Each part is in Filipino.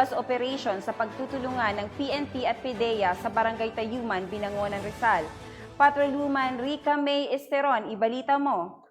Bus operation sa pagtutulungan ng PNP at PDEA sa Barangay Tayuman, Binangonan, Rizal. Patrolwoman Rica May Esteron, ibalita mo.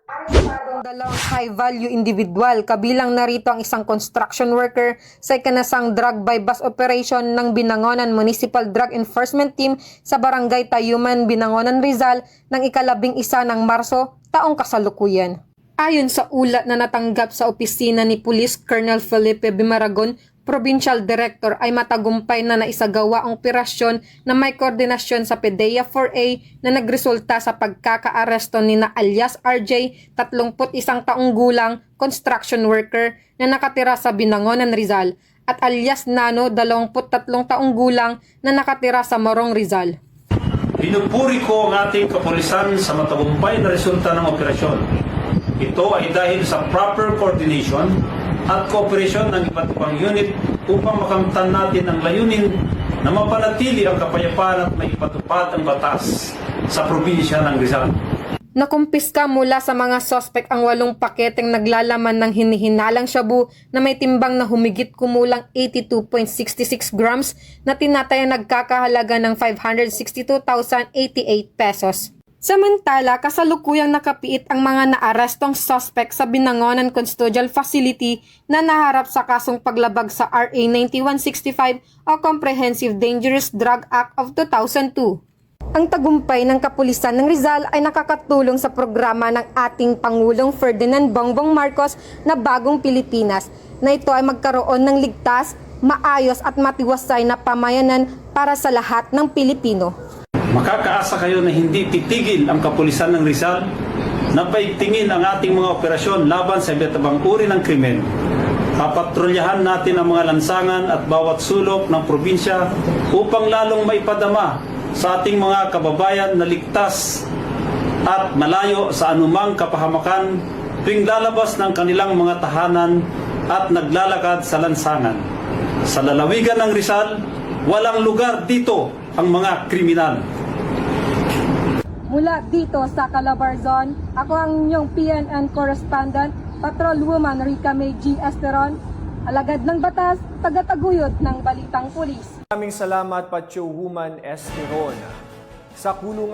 Ang dalawang high-value individual, kabilang narito ang isang construction worker sa ikanasang drug by bus operation ng Binangonan Municipal Drug Enforcement Team sa Barangay Tayuman, Binangonan, Rizal ng ikalabing isa ng Marso taong kasalukuyan. Ayon sa ulat na natanggap sa opisina ni Police Colonel Felipe Bimaragon, Provincial Director ay matagumpay na naisagawa ang operasyon na may koordinasyon sa PDEA 4A na nagresulta sa pagkakaaresto ni na alias RJ, 31 taong gulang, construction worker na nakatira sa Binangonan, Rizal at alias Nano, 23 taong gulang na nakatira sa Morong, Rizal. Pinupuri ko ang ating kapulisan sa matagumpay na resulta ng operasyon. Ito ay dahil sa proper coordination at cooperation ng iba't ibang unit upang makamtan natin ang layunin na mapanatili ang kapayapaan at maipatupad ang batas sa probinsya ng Rizal. Nakumpiska mula sa mga sospek ang walong paketeng naglalaman ng hinihinalang shabu na may timbang na humigit kumulang 82.66 grams na tinatayang nagkakahalaga ng 562,088 pesos. Samantala, kasalukuyang nakapiit ang mga naarestong suspect sa Binangonan Custodial Facility na naharap sa kasong paglabag sa RA 9165 o Comprehensive Dangerous Drug Act of 2002. Ang tagumpay ng kapulisan ng Rizal ay nakakatulong sa programa ng ating Pangulong Ferdinand Bongbong Marcos na Bagong Pilipinas na ito ay magkaroon ng ligtas, maayos at matiwasay na pamayanan para sa lahat ng Pilipino. Makakaasa kayo na hindi titigil ang kapulisan ng Rizal na paigtingin ang ating mga operasyon laban sa iba't ibang uri ng krimen. Papatrolyahan natin ang mga lansangan at bawat sulok ng probinsya upang lalong maipadama sa ating mga kababayan na ligtas at malayo sa anumang kapahamakan tuwing lalabas ng kanilang mga tahanan at naglalakad sa lansangan. Sa lalawigan ng Rizal, walang lugar dito ang mga kriminal. Mula dito sa Calabarzon, ako ang inyong PNN correspondent, Patrolwoman Rica May G. Esteron, alagad ng batas, tagataguyod ng balitang pulis. Maraming salamat, Pacho Woman Esteron. Sa kulungan